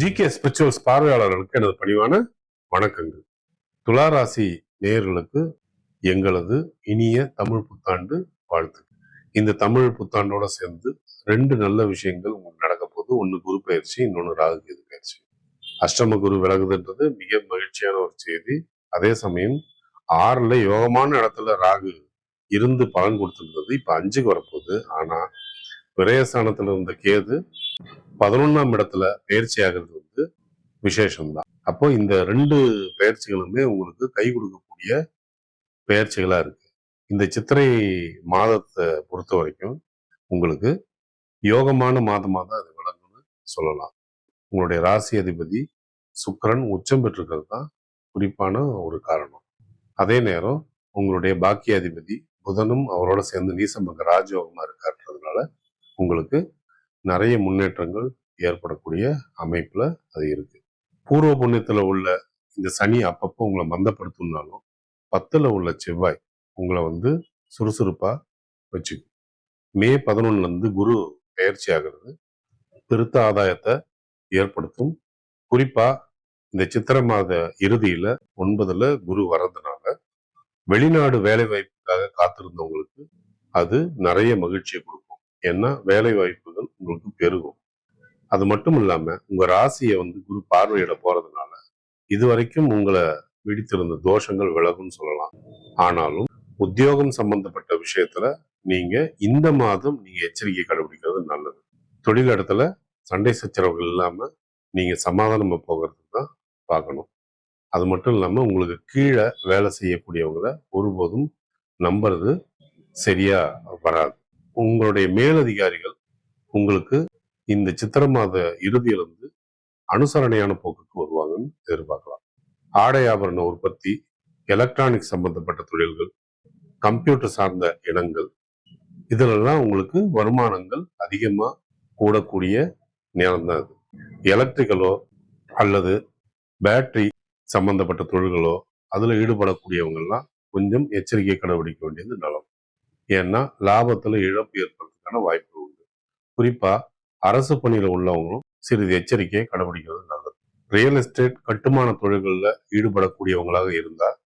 GK spirituals பார்வையாளர்களுக்கு எனது பணிவான வணக்கங்கள். துளாராசி நேயர்களுக்கு எங்களது இனிய தமிழ் புத்தாண்டு வாழ்த்து இந்த தமிழ் புத்தாண்டோட சேர்ந்து ரெண்டு நல்ல விஷயங்கள் உங்களுக்கு நடக்க போகுது. ஒன்று குரு பயிற்சி இன்னொன்று ராகு கேது பயிற்சி. அஷ்டம குரு விலகுதுன்றது மிக மகிழ்ச்சியான ஒரு செய்தி. அதே சமயம் ஆறுல யோகமான இடத்துல ராகு இருந்து பலன் கொடுத்துருந்தது. இப்ப அஞ்சுக்கு வரப்போகுது. ஆனா விரயஸ்தானத்துல இருந்த கேது பதினொன்னாம் இடத்துல பயிற்சி ஆகிறது வந்து விசேஷம்தான். அப்போ இந்த ரெண்டு பயிற்சிகளுமே உங்களுக்கு கை கொடுக்கக்கூடிய பயிற்சிகளா இருக்கு. இந்த சித்திரை மாதத்தை பொறுத்த வரைக்கும் உங்களுக்கு யோகமான மாதமாக தான் அது விளங்கும்னு சொல்லலாம். உங்களுடைய ராசி அதிபதி சுக்கரன் உச்சம் பெற்றிருக்கிறது தான் குறிப்பான ஒரு காரணம். அதே நேரம் உங்களுடைய பாக்கிய அதிபதி புதனும் அவரோட சேர்ந்து நீசம்பங்க ராஜயோகமாக இருக்காருன்றதுனால உங்களுக்கு நிறைய முன்னேற்றங்கள் ஏற்படக்கூடிய அமைப்புல அது இருக்கு. பூர்வ புண்ணியத்துல உள்ள இந்த சனி அப்பப்போ உங்களை மந்தப்படுத்தும்னாலும் பத்துல உள்ள செவ்வாய் உங்களை வந்து சுறுசுறுப்பா வச்சுக்கும். மே பதினொன்னுல இருந்து குரு பயிற்சி ஆகிறது பெருத்த ஆதாயத்தை ஏற்படுத்தும். குறிப்பா இந்த சித்திரை மாத இறுதியில ஒன்பதுல குரு வர்றதுனால வெளிநாடு வேலை வாய்ப்புக்காக காத்திருந்தவங்களுக்கு அது நிறைய மகிழ்ச்சியை கொடுக்கும். ஏன்னா வேலை வாய்ப்பு உங்களுக்கு பெருகும். அது மட்டும் இல்லாம உங்க ராசியை வந்து குரு பார்வையிட போறதுனால இது வரைக்கும் உங்களை பிடித்திருந்த தோஷங்கள் விலகும்னு சொல்லலாம். ஆனாலும் உத்தியோகம் சம்பந்தப்பட்ட விஷயத்துல நீங்க இந்த மாதம் நீங்க எச்சரிக்கை கடைபிடிக்கிறது நல்லது. தொழில் இடத்துல சண்டை சச்சரவுகள் இல்லாம நீங்க சமாதானமா போகிறதுக்கு தான் பார்க்கணும். அது மட்டும் இல்லாம உங்களுக்கு கீழே வேலை செய்யக்கூடியவங்களை ஒருபோதும் நம்புறது சரியா வராது. உங்களுடைய மேலதிகாரிகள் உங்களுக்கு இந்த சித்திர மாத இறுதியிலிருந்து அனுசரணையான போக்குக்கு வருவாங்கன்னு எதிர்பார்க்கலாம். ஆடை ஆபரண உற்பத்தி எலக்ட்ரானிக் சம்பந்தப்பட்ட தொழில்கள் கம்ப்யூட்டர் சார்ந்த இனங்கள் இதிலெல்லாம் உங்களுக்கு வருமானங்கள் அதிகமா கூடக்கூடிய நேரம் தான் அது. எலக்ட்ரிக்கலோ அல்லது பேட்டரி சம்பந்தப்பட்ட தொழில்களோ அதுல ஈடுபடக்கூடியவங்கெல்லாம் கொஞ்சம் எச்சரிக்கை கடைபிடிக்க வேண்டியது நலம். ஏன்னா லாபத்துல இழப்பு ஏற்படுறதுக்கான வாய்ப்பு குறிப்பா அரசு பணியில உள்ளவங்களும் சிறிது எச்சரிக்கையை கடைபிடிக்கிறது நல்லது. ரியல் எஸ்டேட் கட்டுமான தொழில்களில் ஈடுபடக்கூடியவங்களாக இருந்தால்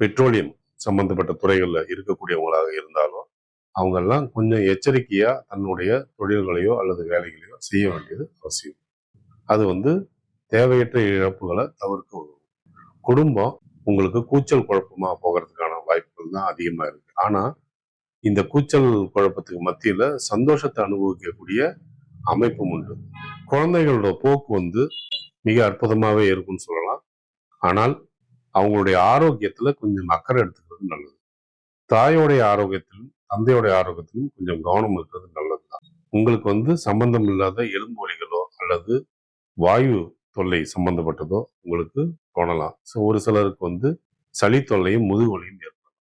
பெட்ரோலியம் சம்பந்தப்பட்ட துறைகளில் இருக்கக்கூடியவங்களாக இருந்தாலும் அவங்கெல்லாம் கொஞ்சம் எச்சரிக்கையா தன்னுடைய தொழில்களையோ அல்லது வேலைகளையோ செய்ய வேண்டியது அவசியம். அது வந்து தேவையற்ற இழப்புகளை தவிர்க்க உதவும். குடும்பம் உங்களுக்கு கூச்சல் குழப்பமா போகிறதுக்கான வாய்ப்புகள் தான் அதிகமாக இருக்கு. ஆனால் இந்த கூச்சல் குழப்பத்துக்கு மத்தியில சந்தோஷத்தை அனுபவிக்கக்கூடிய அமைப்பும் உண்டு. குழந்தைகளோட போக்கு வந்து மிக அற்புதமாகவே இருக்கும்னு சொல்லலாம். ஆனால் அவங்களுடைய ஆரோக்கியத்துல கொஞ்சம் அக்கறை எடுத்துக்கிறது நல்லது. தாயோடைய ஆரோக்கியத்திலும் தந்தையோடைய ஆரோக்கியத்திலும் கொஞ்சம் கவனம் இருக்கிறது நல்லதுதான். உங்களுக்கு வந்து சம்பந்தம் இல்லாத எலும்பு வலிகளோ அல்லது வாயு தொல்லை சம்பந்தப்பட்டதோ உங்களுக்கு தோணலாம். ஸோ ஒரு சிலருக்கு வந்து சளி தொல்லையும் முதுகுவலியும் ஏற்படும்.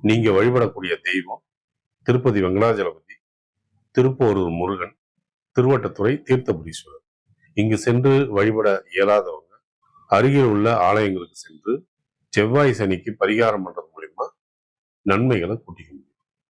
நீங்க வழிபடக்கூடிய தெய்வம் திருப்பதி வெங்கடாஜலபதி திருப்போரூர் முருகன் திருவட்டத்துறை தீர்த்தபுரீஸ்வரர். இங்கு சென்று வழிபட இயலாதவங்க அருகில் உள்ள ஆலயங்களுக்கு சென்று செவ்வாய் சனிக்கு பரிகாரம் பண்றது மூலியமா நன்மைகளை கூட்டிக்கணும்.